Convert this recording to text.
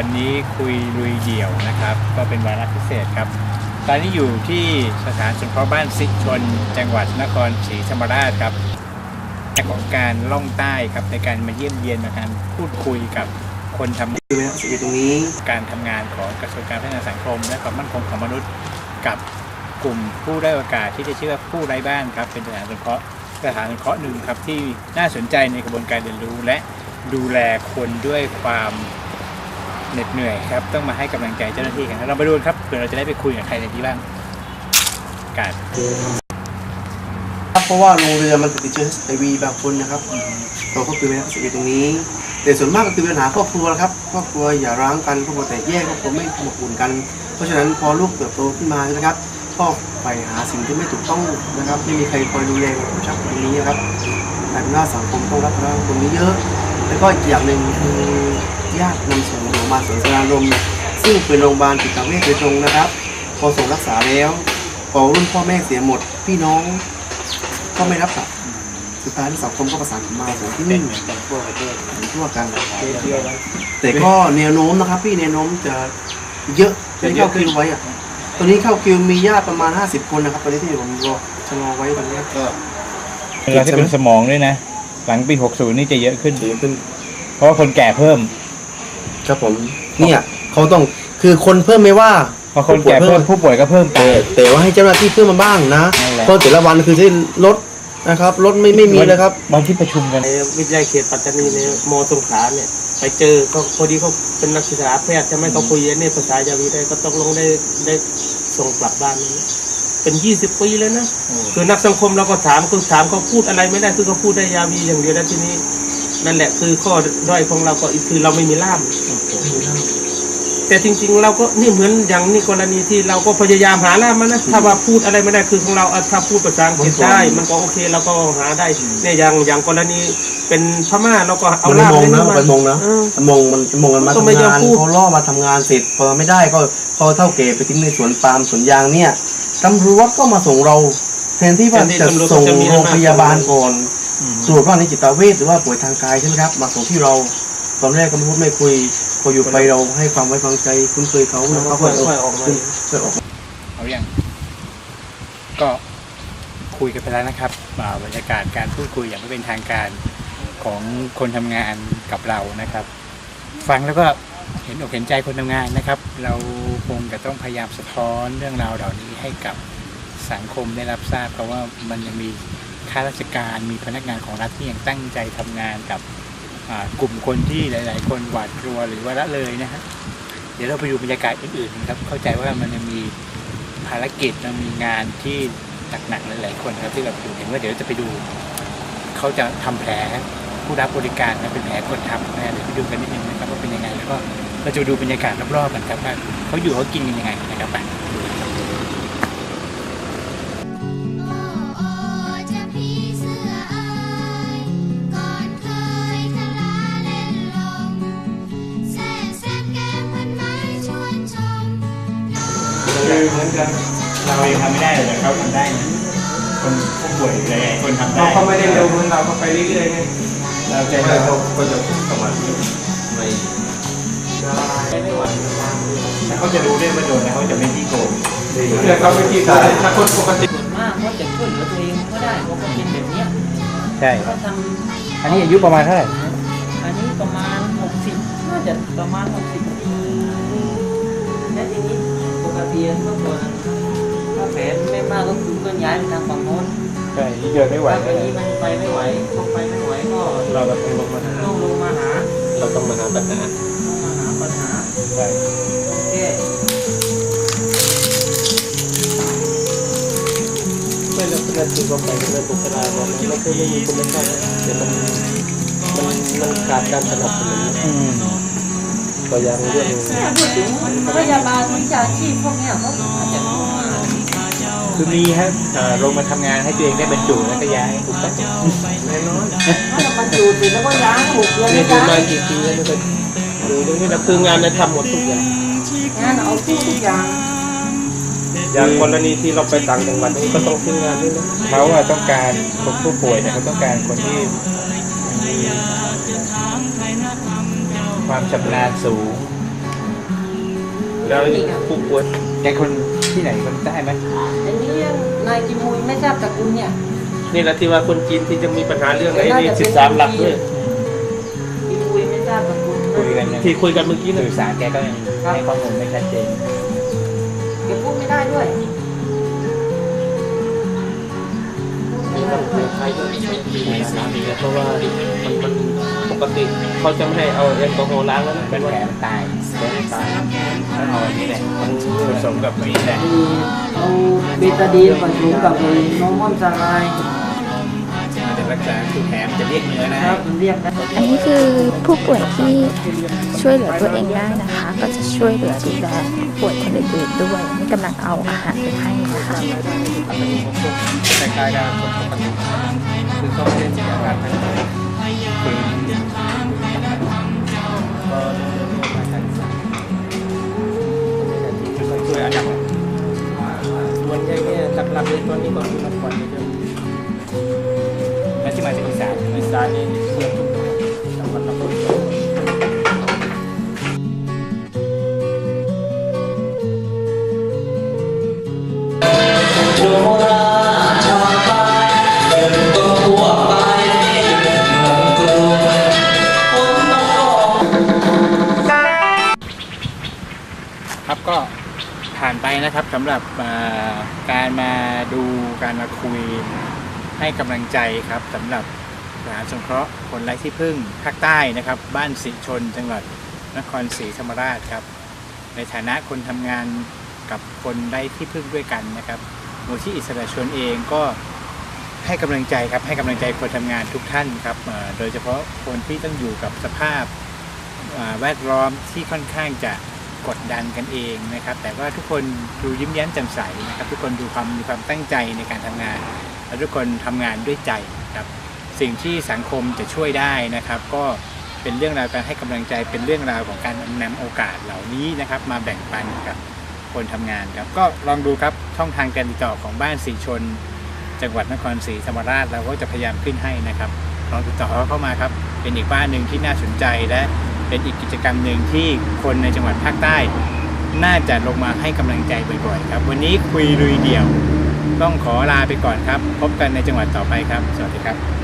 วันนี้คุยลุยเดี่ยวนะครับ ก็เป็นวาระพิเศษครับ ตอนนี้อยู่ที่สถานสงเคราะห์บ้านสิชน จังหวัดนครศรีธรรมราชครับของการล่องใต้ครับในการมาเยี่ยมเยียนมาการพูดคุยกับคนทำคือเป็นสิทธิ์ตรงนี้ การทำงานของกระทรวงการพัฒนาสังคม และความมั่นคงของมนุษย์ กับกลุ่มผู้ได้โอกาสที่จะเชื่อว่าผู้ไร้บ้านครับเป็นสถานสงเคราะห์สถานสงเคราะห์หนึ่งครับที่น่าสนใจในกระบวนการเรียนรู้และดูแลคนด้วยความ เหน็ดเหนื่อยครับ ต้องมาให้กำลังใจเจ้าหน้าที่กันเราไปดูครับเผื่อเราจะได้ไปคุยกับใครในที่บ้างการเพราะว่าโรงเรือมันติดเชื้อไอวีบางคนนะครับเราก็คือเป็นสิทธิ์ตรงนี้ แต่ส่วนมากก็คือปัญหาครอบครัวครับครอบครัวอย่าร้างกันครอบครัวแตกแยกครอบครัวไม่อบอุ่นกัน เพราะฉะนั้นพอลูกเติบโตขึ้นมาใช่ไหมครับก็ไปหาสิ่งที่ไม่ถูกต้องนะครับไม่มีใครคอยดูแลผู้ชักคนนี้นะครับแต่หน้าสังคมต้องรับภาระตรงนี้เยอะ แล้วก็อีกอย่างหนึ่งคือ ญาตินำส่งโรงพยาบาลสวนสรารมซึ่งเป็นโรงพยาบาลจิตเวชโดยตรงนะครับ พอส่งรักษาแล้วพอรุ่นพ่อแม่เสียหมด พี่น้องก็ไม่รับกลับสุดท้ายที่สังคมก็ประสานมาส่งที่เป็นนี่เหมือนกันทั่วประเทศทั่วกันแต่ก็แนวโน้มนะครับ พี่แนวโน้มจะเยอะที่เข้าคิวไว้อะตอนนี้เข้าคิวมีญาติประมาณ 50 คนนะครับตอนนี้ที่ผมรอชะลอไว้ตอนนี้ก็เวลาที่เป็นสมองด้วยนะ หลังปี 60 นี่จะเยอะขึ้นดีขึ้น เพราะว่าคนแก่เพิ่ม ครับผมเนี่ยเขาต้องคือคนเพิ่มไม่ว่าพอคนแก่เพิ่มผู้ป่วยก็เพิ่มแต่แต่ว่าให้เจ้าหน้าที่เพิ่มมาบ้างนะนั่นแหละเพราะแต่ละวันคือจะลดนะครับลดไม่ไม่มีเลยครับวันที่ประชุมกันในวิทยาเขตปัตตานีในมสงขลาเนี่ย ไปเจอก็พอดีเขาเป็นนักศึกษาแพทย์จะไม่เขาคุยเนี่ยภาษายาวีได้ก็ตกลงได้ได้ส่งกลับบ้านนี่เป็นยี่สิบปีเลยนะคือนักสังคมเราก็ถามคือถามเขาพูดอะไรไม่ได้คือเขาพูดได้ยาวีอย่างเดียวแล้วทีนี้ นั่นแหละคือข้อด้อยของเราก็คือเราไม่มีล่าม แต่จริงๆ เราก็นี่เหมือนอย่างนี่กรณีที่เราก็พยายามหาล่ามมานะถ้าว่าพูดอะไรไม่ได้คือของเราอะถ้าพูดภาษาอังกฤษได้ มันก็โอเคเราก็หาได้เนี่ยอย่างอย่างกรณีเป็นพม่าเราก็เอามันล่ามมงนะเยมันมงนะเออมงมันมงมันมาก็ไม่ทำยอมงานพูดเขาล่อมาทำงานเสร็จพอไม่ได้ก็พอเท่าเก๋ไปทิ้งในสวนปาล์มสวนยางเนี่ยตำรวจก็มาส่งเราแทนที่ว่าจะส่งโรงพยาบาลก่อน ตรวจว่าในจิตเวชหรือว่าป่วยทางกายใช่ไหมครับมาส่งที่เราตอนแรกก็ไม่พูดไม่คุยพออยู่ไปเราให้ความไว้วางใจคุ้นเคยเขาแล้แล้ววก็ก็ค่อยๆออกมาค่อยๆออกมาเอาอย่างก็คุยกันไปแล้วนะครับอ่าบรรยากาศการพูดคุยอย่างไม่เป็นทางการของคนทำงานกับเรานะครับ ฟังแล้วก็เห็นอกเห็นใจคนทำงานนะครับ เราคงจะต้องพยายามสะท้อนเรื่องราวเหล่านี้ให้กับสังคมได้รับทราบเพราะว่ามันยังมี ข้าราชการมีพนักงานของรัฐที่ยังตั้งใจทำงานกับกลุ่มคนที่หลาย ๆ คนหวาดกลัวหรือว่าละเลยนะฮะเดี๋ยวเราไปดูบรรยากาศอื่นๆนะครับเข้าใจว่ามันมีภารกิจมันมีงานที่หนักๆหลายๆคนครับที่เราอยู่เห็นว่าเดี๋ยวจะไปดูเขาจะทำแผลผู้รับบริการนะเป็นแผลคนทำนะเดี๋ยวไปดูกันนิดนึงนะครับว่าเป็นยังไงแล้วก็เราจะดูบรรยากาศรอบๆกันครับว่าเขาอยู่เขากินกันยังไงนะครับไป คือเหมือนกันเราเองทำไม่ได้แต่เขาทำได้นะคนผู้ป่วยหลายๆคนทำได้เขาไม่ได้เร็วเหมือนเราก็ไปเรื่อยๆไงเราจะไม่เขาก็จะประมาณไม่ไม่ไหวเขาจะรู้ด้วยว่าโดนแล้วเขาจะไม่ที่โกงเดี๋ยวเขาไปที่ถ้าคนปกติส่วนมากเขาจะช่วยเหลือตัวเองก็ได้เพราะเขาเป็นแบบเนี้ยใช่เขาทอันนี้อายุประมาณเท่าไหร่ำอันนี้ประมาณ60น่าจะประมาณ60ปีและทีนี้ กติเมื่อก่อนถ้าแผลไม่มากก็คือก็ย้ายไปทางฝั่งโน้นใช่เดินไม่ไหวถ้าไปนี้มันไปไม่ไหวพอไปไม่ไหวก็เราก็ต้องลงมาหาต้องลงมาหา เราต้องมาหาปัญหาลงมาหาปัญหาใช่แก้ไม่เราเป็นคือว่าไปเป็นบุคลากรมันไม่เคยไม่มีคุณภาพแต่มันมันมันขาดการสนับสนุน ก็ยังเรื่องเนี่ยพูดถึงพยาบาลวิชาชีพพวกเนี้ยเขาอาจจะลงมาคือมีฮะเอ่อลงมาทำงานให้ตัวเองได้บรรจุแล้วก็ย้ายถูกต้องแน่นอนถ้าเราบรรจุเสร็จแล้วก็ย้ายหกเดือนนี่ก็ดูมาย้ายกี่ปีแล้วไม่เคยดูตรงนี้นะคืองานในทำหมดทุกอย่าง งานเอาทุกทุกอย่างอย่างกรณีที่เราไปต่างจังหวัดนี่ก็ต้องทิ้งงานด้วยนะเขาอะต้องการคนผู้ป่วยเนี่ยเขาต้องการคนที่มี ความชำนาญสูง แล้วผู้ป่วยแกคนที่ไหนคนใต้ไหมอันนี้นายกิมมุยไม่ทราบตระกูลเนี่ยนี่แหละที่ว่าคนจีนที่จะมีปัญหาเรื่องไอ้น่านี่จะเป็นสิบสามหลักด้วยกิมมุยไม่ทราบตระกูลคุยกันยังที่คุยกันเมื่อกี้นะสื่อสารแกก็ยังให้ข้อมูลไม่ชัดเจนแกพูดไม่ได้ด้วยเพราะว่ามันมันป กติเขาจะไม่ให้เอาแอลกอฮอล์ล้างแล้วนะเป็นแผลมันตายเป็นตายต้องเอาอันนี้แหละผสมกับอันนี้แหละมีเอาเบตาดีนผสมกับโนมอนซาไลน์มันจะรักษาคือแผลมันจะเรียกเนื้อนะคครัรับบมันเรียกนะอันนี้คือผู้ป่วยที่ช่วยเหลือตัวเองได้นะคะ ก็จะช่วยเหลือดูแลผู้ป่วยคนอื่นๆด้วยนี่กำลังเอาอาหารไปให้นะคะคล้ายๆกับคนปกติคือเขาไม่ได้มีอาการทางใจคือ ช่วยอันดับส่วนใหญ่เนี่ยหลักๆเลยตอนนี้ก็คือนักบอลเยอะและที่มาจากอีสานอีสานนี่เพื่อน ครับก็ผ่านไปนะครับสำหรับการมาดูการมาคุยให้กำลังใจครับสำหรับสถานสงเคราะห์คนไร้ที่พึ่งภาคใต้นะครับ บ้านสีชนจังหวัดนครศรีธรรมราชครับ ในฐานะคนทำงานกับคนไร้ที่พึ่งด้วยกันนะครับมูลที่อิสระชนเองก็ให้กำลังใจครับให้กำลังใจคนทำงานทุกท่านครับโดยเฉพาะคนที่ต้องอยู่กับสภาพแวดล้อมที่ค่อนข้างจะ กดดันกันเองนะครับ แต่ว่าทุกคนดูยิ้มแย้มแจ่มใสนะครับ ทุกคนดูความมีความตั้งใจในการทำงาน และทุกคนทำงานด้วยใจครับ สิ่งที่สังคมจะช่วยได้นะครับ ก็เป็นเรื่องราวการให้กำลังใจเป็นเรื่องราวของการนำโอกาสเหล่านี้นะครับ มาแบ่งปันกับคนทำงานครับ ก็ลองดูครับช่องทางการติดต่อของบ้านสีชน จังหวัดนครศรีธรรมราชเราก็จะพยายามขึ้นให้นะครับลองติดต่อเข้ามาครับ เป็นอีกบ้านหนึ่งที่น่าสนใจและ เป็นอีกกิจกรรมหนึ่งที่คนในจังหวัดภาคใต้ น่าจะลงมาให้กำลังใจบ่อยๆครับ วันนี้คุยลุยเดี่ยว ต้องขอลาไปก่อนครับ พบกันในจังหวัดต่อไปครับ สวัสดีครับ